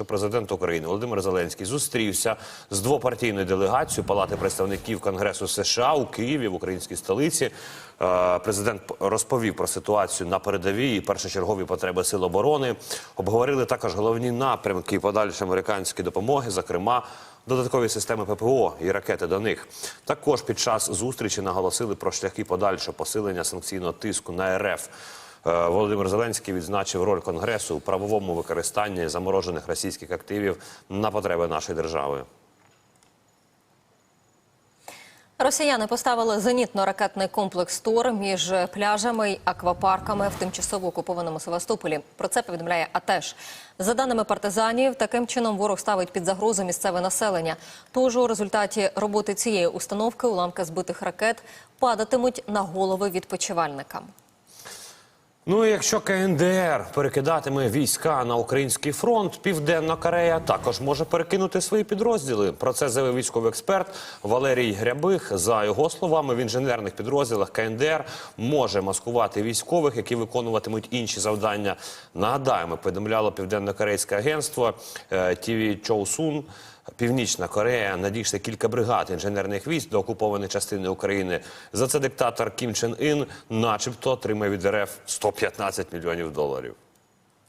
що президент України Володимир Зеленський зустрівся з двопартійною делегацією Палати представників Конгресу США у Києві в українській столиці. Е, Президент розповів про ситуацію на передовій і першочергові потреби сил оборони. Обговорили також головні напрямки подальшої американської допомоги, зокрема додаткові системи ППО і ракети до них. Також під час зустрічі наголосили про шляхи подальшого посилення санкційного тиску на РФ. Е, Володимир Зеленський відзначив роль Конгресу у правовому використанні заморожених російських активів на потреби нашої держави. Росіяни поставили зенітно-ракетний комплекс ТОР між пляжами й аквапарками в тимчасово окупованому Севастополі. Про це повідомляє АТЕШ. За даними партизанів, таким чином ворог ставить під загрозу місцеве населення. Тож у результаті роботи цієї установки уламки збитих ракет падатимуть на голови відпочивальникам. Ну якщо КНДР перекидатиме війська на український фронт, Південна Корея також може перекинути свої підрозділи. Про це заявив військовий експерт Валерій Грябих. За його словами, в інженерних підрозділах КНДР може маскувати військових, які виконуватимуть інші завдання. Нагадаємо, повідомляло південно-корейське агентство е, ТВ Чоусун. Північна Корея надійшли кілька бригад інженерних військ до окупованої частини України. За це диктатор Кім Чен Ін, начебто, отримає від РФ 115 мільйонів доларів.